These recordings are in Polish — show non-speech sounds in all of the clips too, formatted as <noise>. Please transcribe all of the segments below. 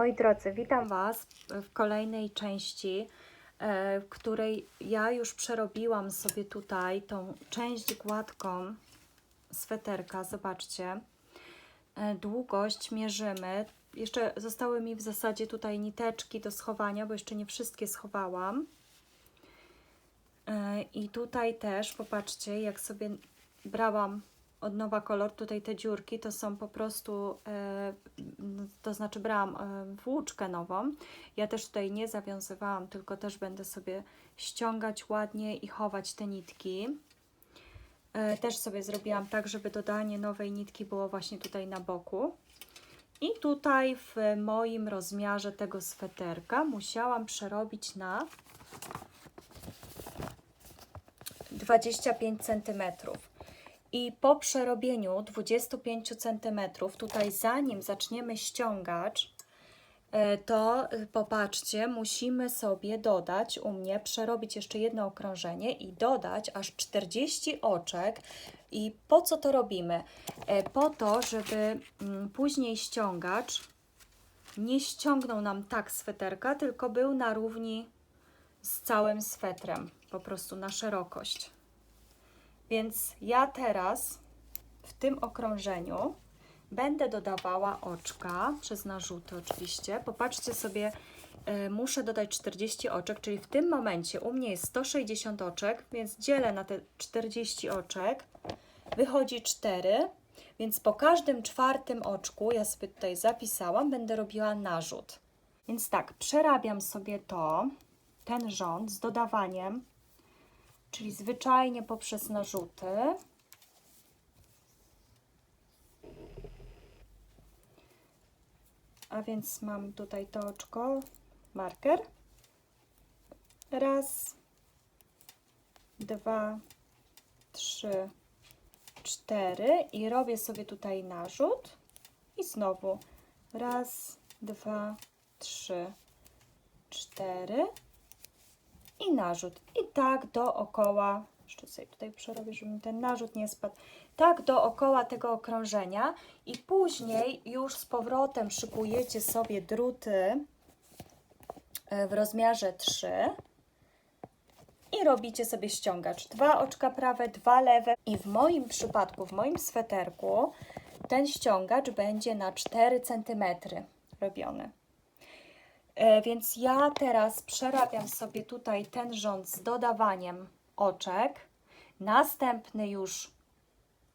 Moi drodzy, witam Was w kolejnej części, e, w której ja już przerobiłam sobie tutaj tą część gładką sweterka. Zobaczcie, E, długość mierzymy. Jeszcze zostały mi w zasadzie tutaj niteczki do schowania, bo jeszcze nie wszystkie schowałam. E, I tutaj też, popatrzcie, jak sobie brałam od nowa kolor, tutaj te dziurki to są po prostu, e, m, to znaczy brałam e, włóczkę nową. Ja też tutaj nie zawiązywałam, tylko też będę sobie ściągać ładnie i chować te nitki. E, też sobie zrobiłam tak, żeby dodanie nowej nitki było właśnie tutaj na boku. I tutaj w moim rozmiarze tego sweterka musiałam przerobić na 25 cm. I po przerobieniu 25 cm, tutaj zanim zaczniemy ściągać, e, to e, popatrzcie, musimy sobie dodać u mnie, przerobić jeszcze jedno okrążenie i dodać aż 40 oczek. I po co to robimy? E, Po to, żeby mm, później ściągacz nie ściągnął nam tak sweterka, tylko był na równi z całym swetrem, po prostu na szerokość. Więc ja teraz w tym okrążeniu będę dodawała oczka przez narzuty oczywiście. Popatrzcie sobie, y, muszę dodać 40 oczek, czyli w tym momencie u mnie jest 160 oczek, więc dzielę na te 40 oczek. Wychodzi 4, więc po każdym czwartym oczku, ja sobie tutaj zapisałam, będę robiła narzut. Więc tak, przerabiam sobie to, ten rząd z dodawaniem czyli zwyczajnie poprzez narzuty. A więc mam tutaj to oczko, marker. Raz, dwa, trzy, cztery i robię sobie tutaj narzut i znowu raz, dwa, trzy, cztery i narzut. I tak dookoła, jeszcze sobie tutaj przerobię, żeby mi ten narzut nie spadł, tak dookoła tego okrążenia i później już z powrotem szykujecie sobie druty e, w rozmiarze 3 i robicie sobie ściągacz. Dwa oczka prawe, dwa lewe i w moim przypadku, w moim sweterku ten ściągacz będzie na 4 cm robiony. E, Więc ja teraz przerabiam sobie tutaj ten rząd z dodawaniem oczek. Następny już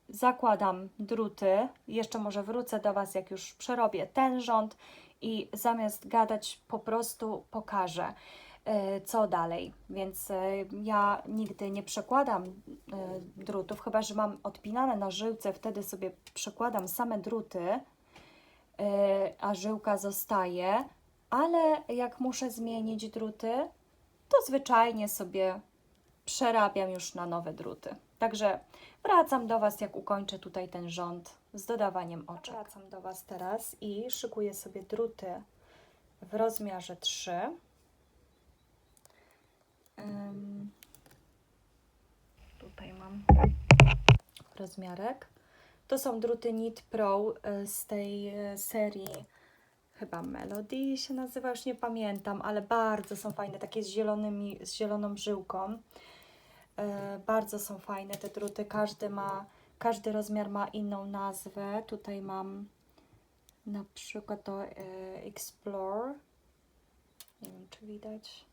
zakładam druty. Jeszcze może wrócę do Was, jak już przerobię ten rząd i zamiast gadać po prostu pokażę, e, co dalej. Więc e, ja nigdy nie przekładam drutów, chyba że mam odpinane na żyłce, wtedy sobie przekładam same druty, a żyłka zostaje ale jak muszę zmienić druty, to zwyczajnie sobie przerabiam już na nowe druty. Także wracam do Was, jak ukończę tutaj ten rząd z dodawaniem oczek. Wracam do Was teraz i szykuję sobie druty w rozmiarze 3. Ym, tutaj mam rozmiarek. To są druty Knit Pro y, z tej y, serii chyba Melody się nazywa, już nie pamiętam, ale bardzo są fajne, takie z, zielonymi, z zieloną żyłką. E, bardzo są fajne te druty, każdy ma, każdy rozmiar ma inną nazwę. Tutaj mam na przykład to e, Explore. Nie wiem, czy widać.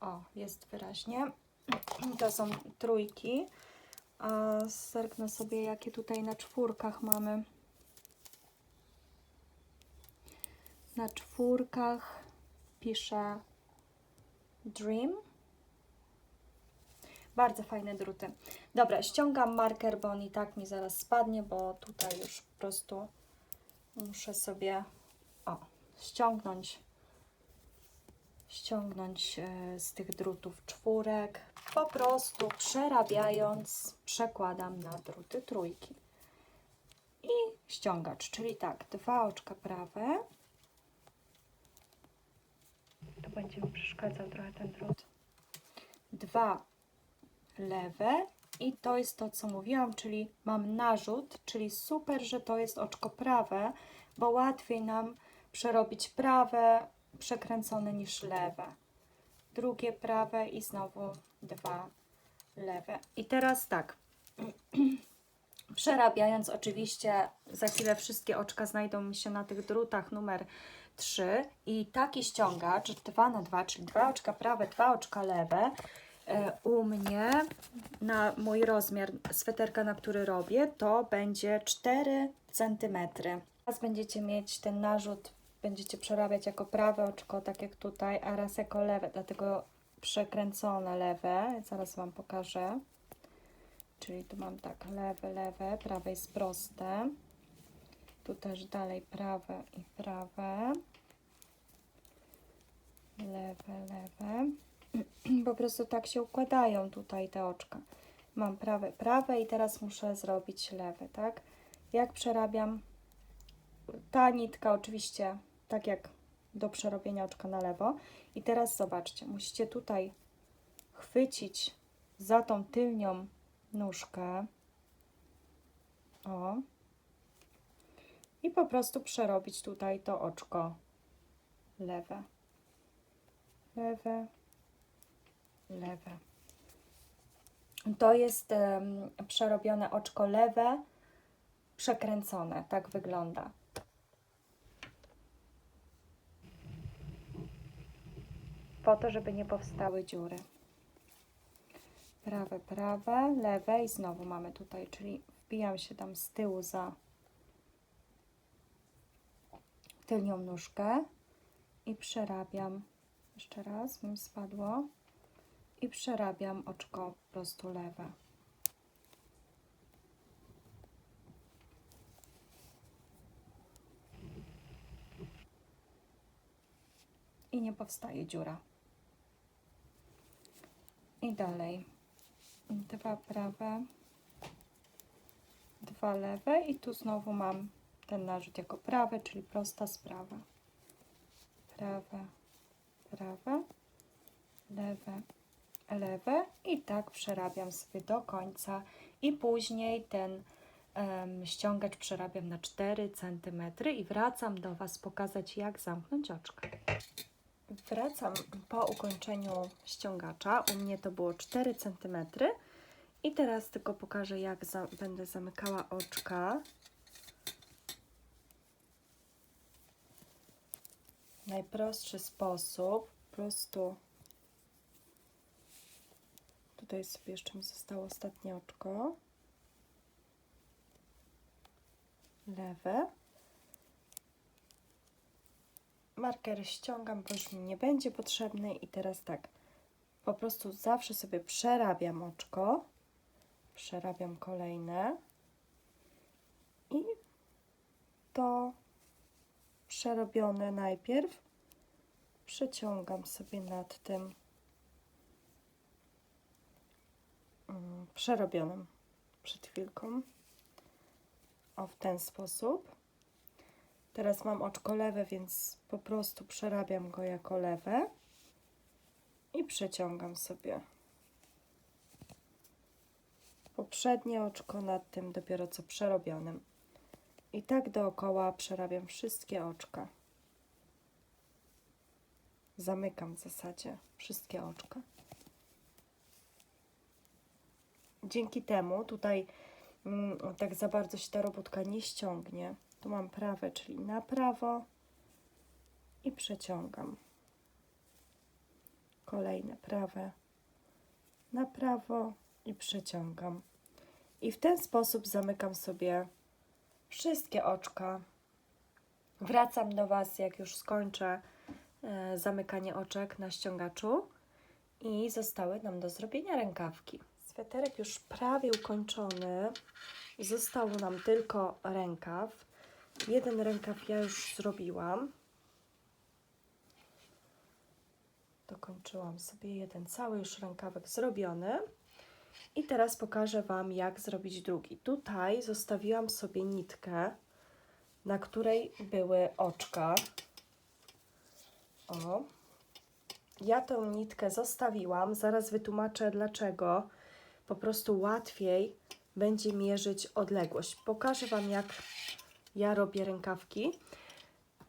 O, jest wyraźnie. To są trójki. A zerknę sobie, jakie tutaj na czwórkach mamy. Na czwórkach piszę Dream. Bardzo fajne druty. Dobra, ściągam marker, bo on i tak mi zaraz spadnie, bo tutaj już po prostu muszę sobie o, ściągnąć ściągnąć e, z tych drutów czwórek. Po prostu przerabiając przekładam na druty trójki. I ściągacz, czyli tak, dwa oczka prawe, to będzie mi przeszkadzał trochę ten drut. Dwa lewe i to jest to, co mówiłam, czyli mam narzut, czyli super, że to jest oczko prawe, bo łatwiej nam przerobić prawe przekręcone niż lewe. Drugie prawe i znowu dwa lewe. I teraz tak. <clears throat> Przerabiając, oczywiście za chwilę wszystkie oczka znajdą mi się na tych drutach numer 3 i taki ściągacz 2 na 2, czyli dwa oczka prawe, dwa oczka lewe e, u mnie na mój rozmiar sweterka, na który robię, to będzie 4 cm. Teraz będziecie mieć ten narzut, będziecie przerabiać jako prawe oczko, tak jak tutaj, a raz jako lewe, dlatego przekręcone lewe, zaraz Wam pokażę. Czyli tu mam tak lewe, lewe, prawe jest proste. Tu też dalej prawe i prawe. Lewe, lewe. <clears throat> Po prostu tak się układają tutaj te oczka. Mam prawe, prawe i teraz muszę zrobić lewe, tak? Jak przerabiam? Ta nitka oczywiście, tak jak do przerobienia oczka na lewo. I teraz zobaczcie, musicie tutaj chwycić za tą tylnią nóżkę. O. I po prostu przerobić tutaj to oczko lewe. Lewe. Lewe. To jest em, przerobione oczko lewe, przekręcone. Tak wygląda. Po to, żeby nie powstały dziury prawe, prawe, lewe i znowu mamy tutaj, czyli wbijam się tam z tyłu za tylnią nóżkę i przerabiam, jeszcze raz, mi spadło, i przerabiam oczko po prostu lewe. I nie powstaje dziura. I dalej dwa prawe, dwa lewe i tu znowu mam ten narzut jako prawe, czyli prosta sprawa. Prawe, prawe, lewe, lewe i tak przerabiam sobie do końca i później ten em, ściągacz przerabiam na 4 cm i wracam do Was pokazać jak zamknąć oczka. Wracam po ukończeniu ściągacza. U mnie to było 4 cm. I teraz tylko pokażę, jak za będę zamykała oczka. Najprostszy sposób, po prostu. Tutaj sobie jeszcze mi zostało ostatnie oczko. Lewe. marker ściągam, bo już mi nie będzie potrzebny. I teraz tak, po prostu zawsze sobie przerabiam oczko, przerabiam kolejne. I to przerobione najpierw. Przeciągam sobie nad tym mm, przerobionym przed chwilką. O w ten sposób. Teraz mam oczko lewe, więc po prostu przerabiam go jako lewe. I przeciągam sobie poprzednie oczko nad tym dopiero co przerobionym. I tak dookoła przerabiam wszystkie oczka. Zamykam w zasadzie wszystkie oczka. Dzięki temu tutaj mm, tak za bardzo się ta robótka nie ściągnie. Tu mam prawe, czyli na prawo i przeciągam. Kolejne prawe na prawo i przeciągam. I w ten sposób zamykam sobie wszystkie oczka. Wracam do Was, jak już skończę e, zamykanie oczek na ściągaczu i zostały nam do zrobienia rękawki. Sweterek już prawie ukończony. Został nam tylko rękaw. Jeden rękaw ja już zrobiłam. Dokończyłam sobie jeden cały już rękawek zrobiony. I teraz pokażę Wam, jak zrobić drugi. Tutaj zostawiłam sobie nitkę, na której były oczka. O. Ja tę nitkę zostawiłam. Zaraz wytłumaczę dlaczego. Po prostu łatwiej będzie mierzyć odległość. Pokażę Wam, jak ja robię rękawki.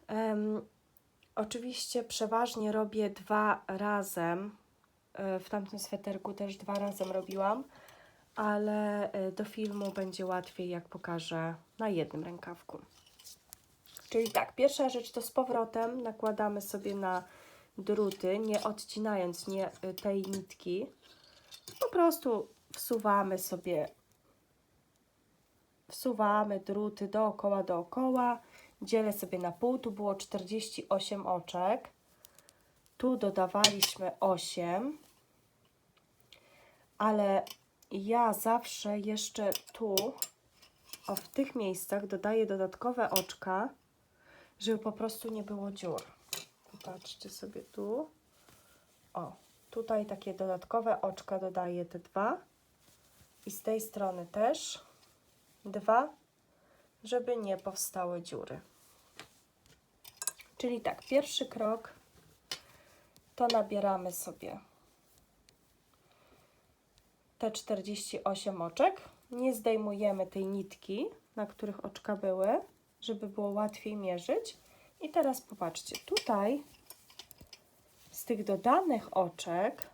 Em, oczywiście przeważnie robię dwa razem. E, W tamtym sweterku też dwa razem robiłam, ale e, do filmu będzie łatwiej, jak pokażę na jednym rękawku. Czyli tak, pierwsza rzecz to z powrotem nakładamy sobie na druty, nie odcinając nie y, tej nitki. Po prostu wsuwamy sobie wsuwamy druty dookoła, dookoła. Dzielę sobie na pół. Tu było 48 oczek. Tu dodawaliśmy 8. Ale ja zawsze jeszcze tu, o w tych miejscach dodaję dodatkowe oczka, żeby po prostu nie było dziur. Popatrzcie sobie tu. O, tutaj takie dodatkowe oczka dodaję te dwa. I z tej strony też dwa, żeby nie powstały dziury. Czyli tak, pierwszy krok to nabieramy sobie te 48 oczek. Nie zdejmujemy tej nitki, na których oczka były, żeby było łatwiej mierzyć. I teraz popatrzcie, tutaj z tych dodanych oczek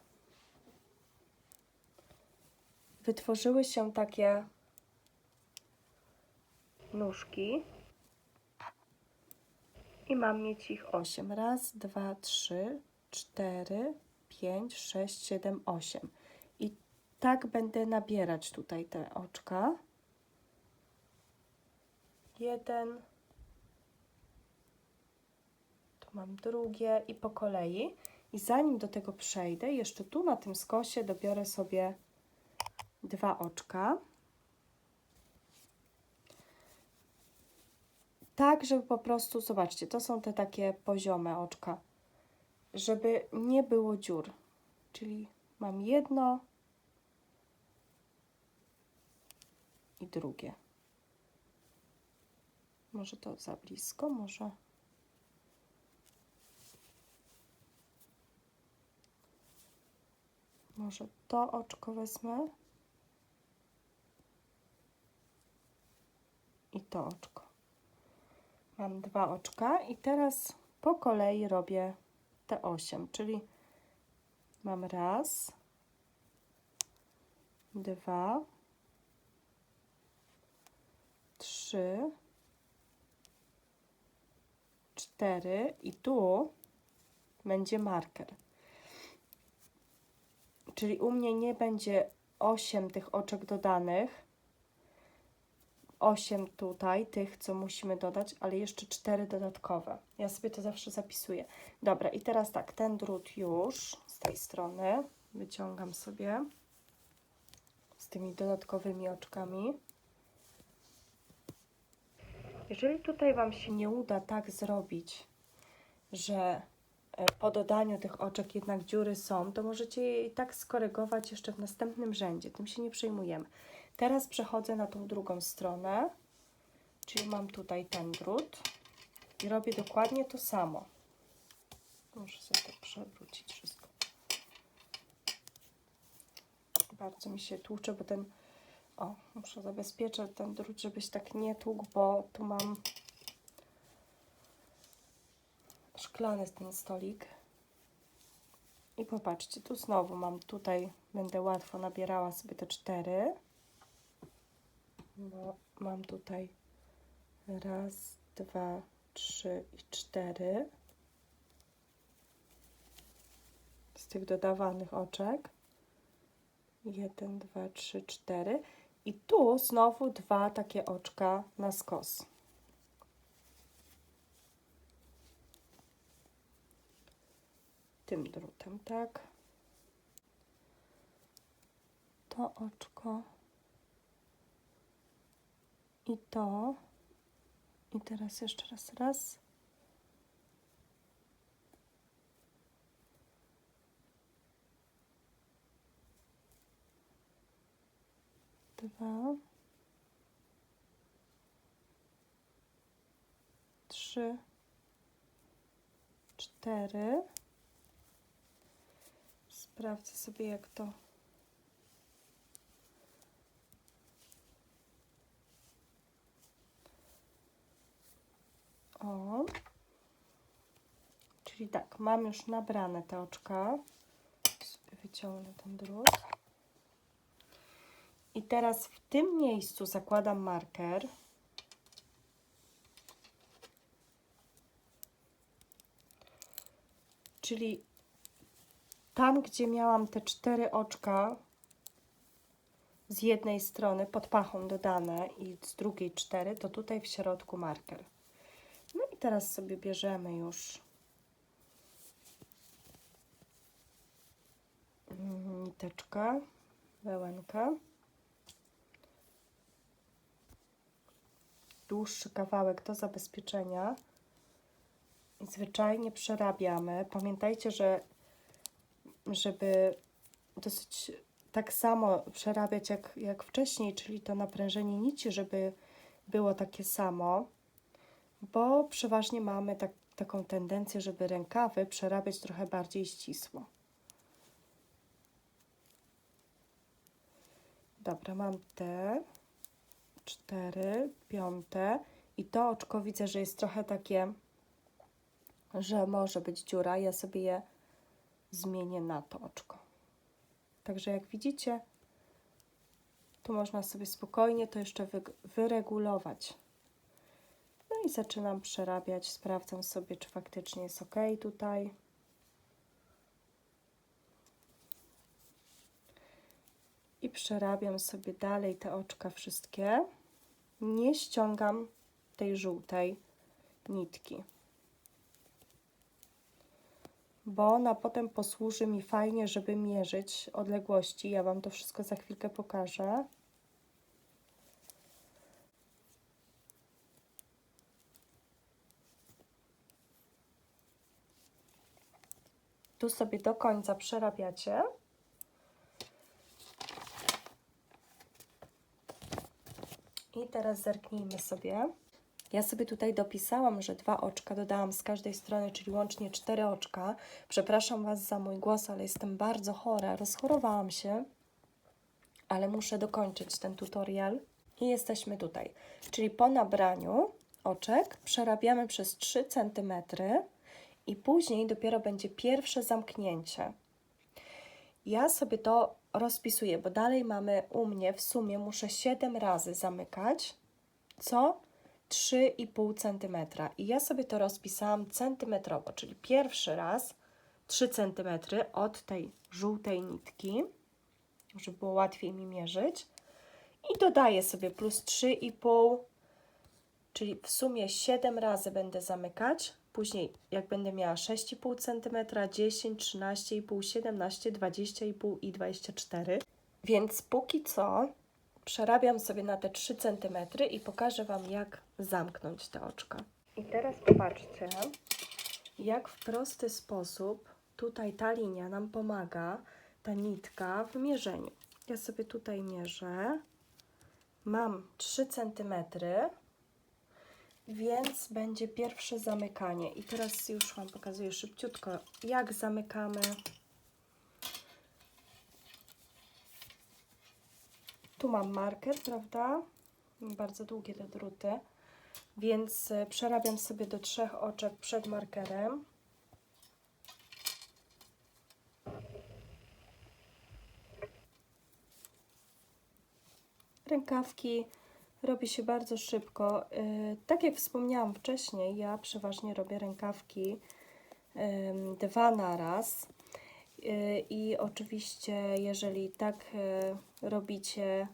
wytworzyły się takie nóżki i mam mieć ich 8. Raz, dwa, trzy, cztery, pięć, sześć, siedem, osiem. I tak będę nabierać tutaj te oczka. Jeden. Tu mam drugie i po kolei. I zanim do tego przejdę, jeszcze tu na tym skosie dobiorę sobie dwa oczka. Tak, żeby po prostu, zobaczcie, to są te takie poziome oczka, żeby nie było dziur. Czyli mam jedno i drugie. Może to za blisko, może. Może to oczko wezmę. I to oczko. Mam dwa oczka i teraz po kolei robię te osiem, czyli mam raz, dwa, trzy, cztery i tu będzie marker. Czyli u mnie nie będzie 8 tych oczek dodanych, 8 tutaj, tych, co musimy dodać, ale jeszcze 4 dodatkowe. Ja sobie to zawsze zapisuję. Dobra, i teraz tak, ten drut już z tej strony wyciągam sobie z tymi dodatkowymi oczkami. Jeżeli tutaj Wam się nie uda tak zrobić, że e, po dodaniu tych oczek jednak dziury są, to możecie je i tak skorygować jeszcze w następnym rzędzie. Tym się nie przejmujemy. Teraz przechodzę na tą drugą stronę, czyli mam tutaj ten drut i robię dokładnie to samo. Muszę sobie tak przewrócić wszystko. Bardzo mi się tłucze, bo ten... O, muszę zabezpieczać ten drut, żebyś tak nie tłukł, bo tu mam szklany ten stolik. I popatrzcie, tu znowu mam tutaj, będę łatwo nabierała sobie te cztery bo mam tutaj raz, dwa, trzy i cztery z tych dodawanych oczek. Jeden, dwa, trzy, cztery. I tu znowu dwa takie oczka na skos. Tym drutem, tak? To oczko i to. I teraz jeszcze raz, raz. Dwa. Trzy. Cztery. Sprawdzę sobie, jak to O. Czyli tak, mam już nabrane te oczka. Sobie wyciągnę ten drut. I teraz w tym miejscu zakładam marker. Czyli tam, gdzie miałam te cztery oczka z jednej strony pod pachą dodane i z drugiej cztery, to tutaj w środku marker. I teraz sobie bierzemy już niteczkę, wełenkę. Dłuższy kawałek do zabezpieczenia. I zwyczajnie przerabiamy. Pamiętajcie, że żeby dosyć tak samo przerabiać jak, jak wcześniej, czyli to naprężenie nici, żeby było takie samo, bo przeważnie mamy tak, taką tendencję, żeby rękawy przerabiać trochę bardziej ścisło. Dobra, mam te cztery, piąte i to oczko widzę, że jest trochę takie, że może być dziura. Ja sobie je zmienię na to oczko. Także jak widzicie, tu można sobie spokojnie to jeszcze wy, wyregulować. No i zaczynam przerabiać, sprawdzam sobie, czy faktycznie jest ok tutaj. I przerabiam sobie dalej te oczka wszystkie. Nie ściągam tej żółtej nitki bo ona potem posłuży mi fajnie, żeby mierzyć odległości. Ja Wam to wszystko za chwilkę pokażę. Tu sobie do końca przerabiacie. I teraz zerknijmy sobie. Ja sobie tutaj dopisałam, że dwa oczka dodałam z każdej strony, czyli łącznie cztery oczka. Przepraszam Was za mój głos, ale jestem bardzo chora. Rozchorowałam się, ale muszę dokończyć ten tutorial. I jesteśmy tutaj. Czyli po nabraniu oczek przerabiamy przez 3 cm i później dopiero będzie pierwsze zamknięcie. Ja sobie to rozpisuję, bo dalej mamy u mnie w sumie muszę 7 razy zamykać, co 3,5 cm. I ja sobie to rozpisałam centymetrowo, czyli pierwszy raz 3 cm od tej żółtej nitki, żeby było łatwiej mi mierzyć. I dodaję sobie plus 3,5, czyli w sumie 7 razy będę zamykać. Później, jak będę miała 6,5 cm, 10, 13,5, 17, 20,5 i 24. Więc póki co przerabiam sobie na te 3 cm i pokażę Wam, jak zamknąć te oczka. I teraz popatrzcie, jak w prosty sposób tutaj ta linia nam pomaga, ta nitka w mierzeniu. Ja sobie tutaj mierzę. Mam 3 cm, więc będzie pierwsze zamykanie. I teraz już Wam pokazuję szybciutko, jak zamykamy. Tu mam marker, prawda? Bardzo długie te druty, więc e, przerabiam sobie do trzech oczek przed markerem. Rękawki robi się bardzo szybko. E, Tak jak wspomniałam wcześniej, ja przeważnie robię rękawki dwa na raz. E, I oczywiście, jeżeli tak e, robicie,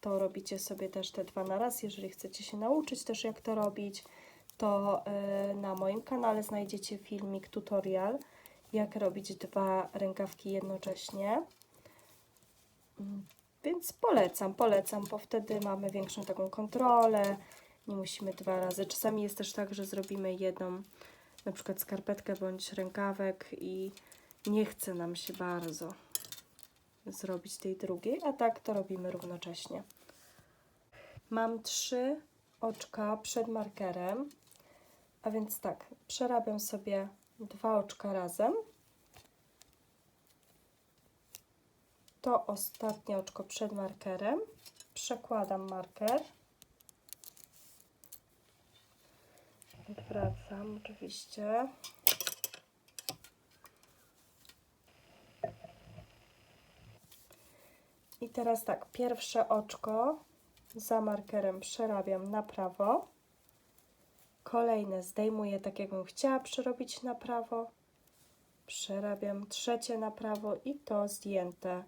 to robicie sobie też te dwa na raz. Jeżeli chcecie się nauczyć też jak to robić, to na moim kanale znajdziecie filmik, tutorial, jak robić dwa rękawki jednocześnie. Więc polecam, polecam, bo wtedy mamy większą taką kontrolę, nie musimy dwa razy. Czasami jest też tak, że zrobimy jedną, na przykład skarpetkę bądź rękawek i nie chce nam się bardzo zrobić tej drugiej, a tak to robimy równocześnie. Mam trzy oczka przed markerem, a więc tak, przerabiam sobie dwa oczka razem. To ostatnie oczko przed markerem. Przekładam marker. Wracam oczywiście. I teraz tak, pierwsze oczko za markerem przerabiam na prawo. Kolejne zdejmuję tak, jakbym chciała przerobić na prawo. Przerabiam trzecie na prawo i to zdjęte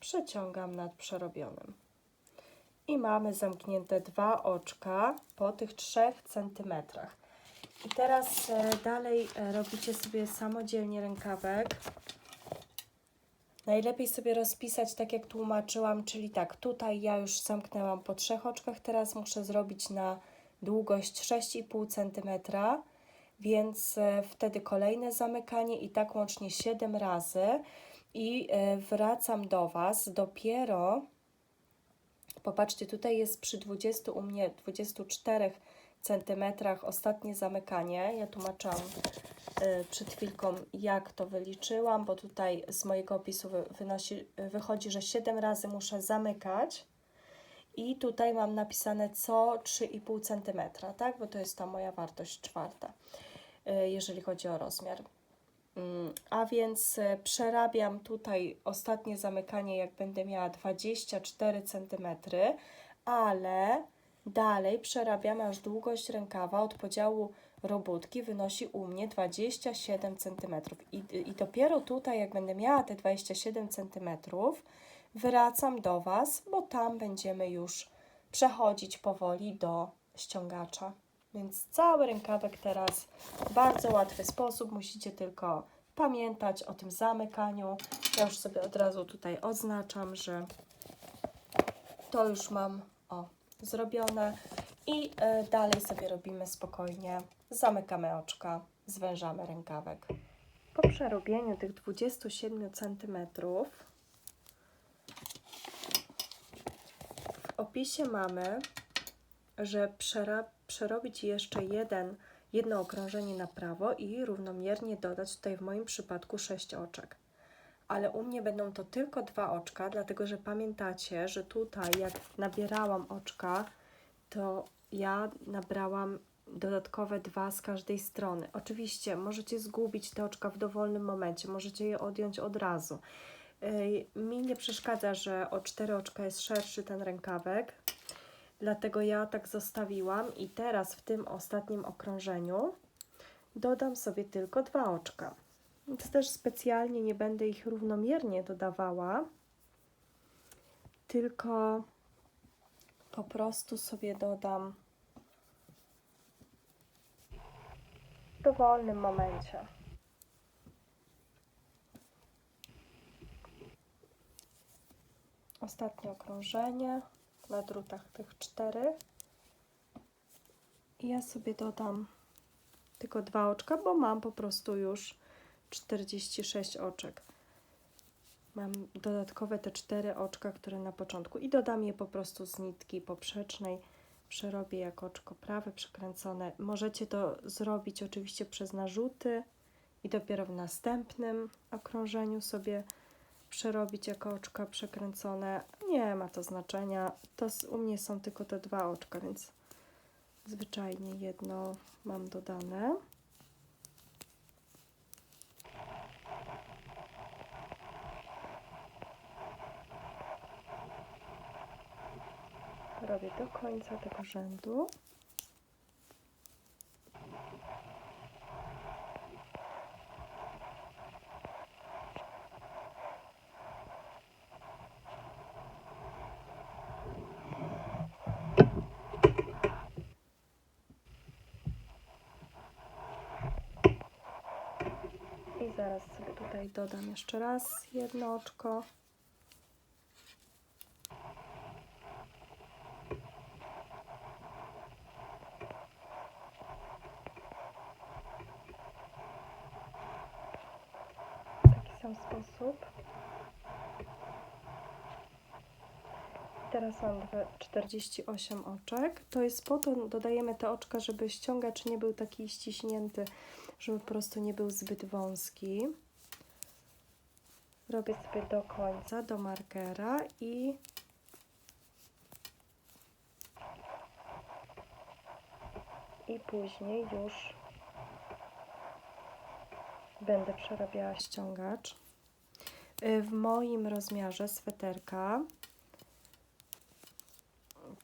przeciągam nad przerobionym. I mamy zamknięte dwa oczka po tych 3 centymetrach. I teraz e, dalej e, robicie sobie samodzielnie rękawek. Najlepiej sobie rozpisać tak jak tłumaczyłam, czyli tak, tutaj ja już zamknęłam po trzech oczkach, teraz muszę zrobić na długość 6,5 cm, więc e, wtedy kolejne zamykanie i tak łącznie 7 razy i e, wracam do Was dopiero, popatrzcie, tutaj jest przy 20, u mnie 24 centymetrach ostatnie zamykanie. Ja tłumaczyłam e, przed chwilką, jak to wyliczyłam, bo tutaj z mojego opisu wy- wynosi, wychodzi, że 7 razy muszę zamykać. I tutaj mam napisane co 3,5 cm, tak? Bo to jest ta moja wartość czwarta, e, jeżeli chodzi o rozmiar. A więc e, przerabiam tutaj ostatnie zamykanie, jak będę miała 24 cm, ale dalej przerabiam aż długość rękawa od podziału robótki wynosi u mnie 27 cm. I, I dopiero tutaj, jak będę miała te 27 cm, wracam do Was, bo tam będziemy już przechodzić powoli do ściągacza. Więc cały rękawek teraz w bardzo łatwy sposób. Musicie tylko pamiętać o tym zamykaniu. Ja już sobie od razu tutaj oznaczam, że to już mam o, zrobione. I e, dalej sobie robimy spokojnie. Zamykamy oczka, zwężamy rękawek. Po przerobieniu tych 27 cm w opisie mamy, że przerobić jeszcze jeden, jedno okrążenie na prawo i równomiernie dodać tutaj w moim przypadku 6 oczek. Ale u mnie będą to tylko dwa oczka, dlatego że pamiętacie, że tutaj jak nabierałam oczka, to ja nabrałam dodatkowe dwa z każdej strony. Oczywiście możecie zgubić te oczka w dowolnym momencie, możecie je odjąć od razu. Mi nie przeszkadza, że o cztery oczka jest szerszy ten rękawek, dlatego ja tak zostawiłam i teraz w tym ostatnim okrążeniu dodam sobie tylko dwa oczka. Więc też specjalnie nie będę ich równomiernie dodawała, tylko po prostu sobie dodam w dowolnym momencie. Ostatnie okrążenie na drutach tych cztery. I ja sobie dodam tylko dwa oczka, bo mam po prostu już 46 oczek. Mam dodatkowe te cztery oczka, które na początku i dodam je po prostu z nitki poprzecznej. Przerobię jak oczko prawe przekręcone. Możecie to zrobić oczywiście przez narzuty i dopiero w następnym okrążeniu sobie przerobić jako oczka przekręcone. Nie ma to znaczenia. To u mnie są tylko te dwa oczka, więc zwyczajnie jedno mam dodane. Robię do końca tego rzędu. I zaraz sobie tutaj dodam jeszcze raz jedno oczko. W taki sam sposób. Teraz mam dwa- 48 oczek. To jest po to, dodajemy te oczka, żeby ściągacz nie był taki ściśnięty, żeby po prostu nie był zbyt wąski. Robię sobie do końca, do markera i i później już będę przerabiała ściągacz. Y, W moim rozmiarze sweterka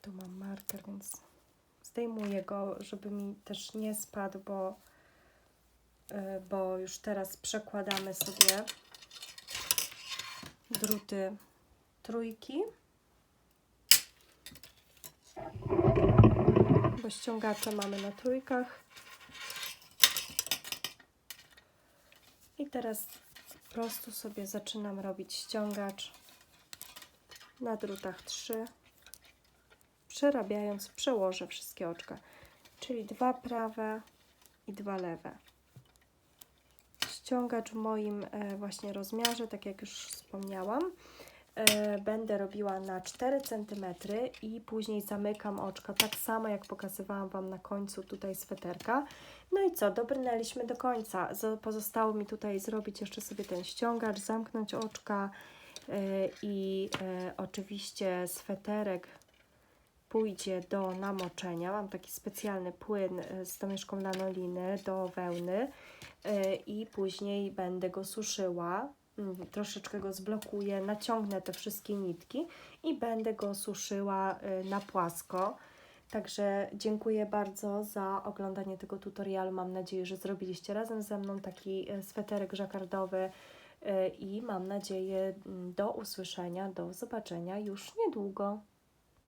tu mam marker, więc zdejmuję go, żeby mi też nie spadł, bo, bo już teraz przekładamy sobie druty trójki. Bo ściągacze mamy na trójkach. I teraz po prostu sobie zaczynam robić ściągacz na drutach 3, przerabiając, przełożę wszystkie oczka, czyli dwa prawe i dwa lewe. Ściągacz w moim e, właśnie rozmiarze, tak jak już wspomniałam, e, będę robiła na 4 cm i później zamykam oczka, tak samo jak pokazywałam Wam na końcu tutaj sweterka. No i co, dobrnęliśmy do końca. Pozostało mi tutaj zrobić jeszcze sobie ten ściągacz, zamknąć oczka e, i oczywiście sweterek pójdzie do namoczenia. Mam taki specjalny płyn e, z domieszką lanoliny do wełny e, i później będę go suszyła. Mm, Troszeczkę go zblokuję, naciągnę te wszystkie nitki i będę go suszyła e, na płasko. Także dziękuję bardzo za oglądanie tego tutorialu. Mam nadzieję, że zrobiliście razem ze mną taki sweterek żakardowy i mam nadzieję mm, do usłyszenia, do zobaczenia już niedługo.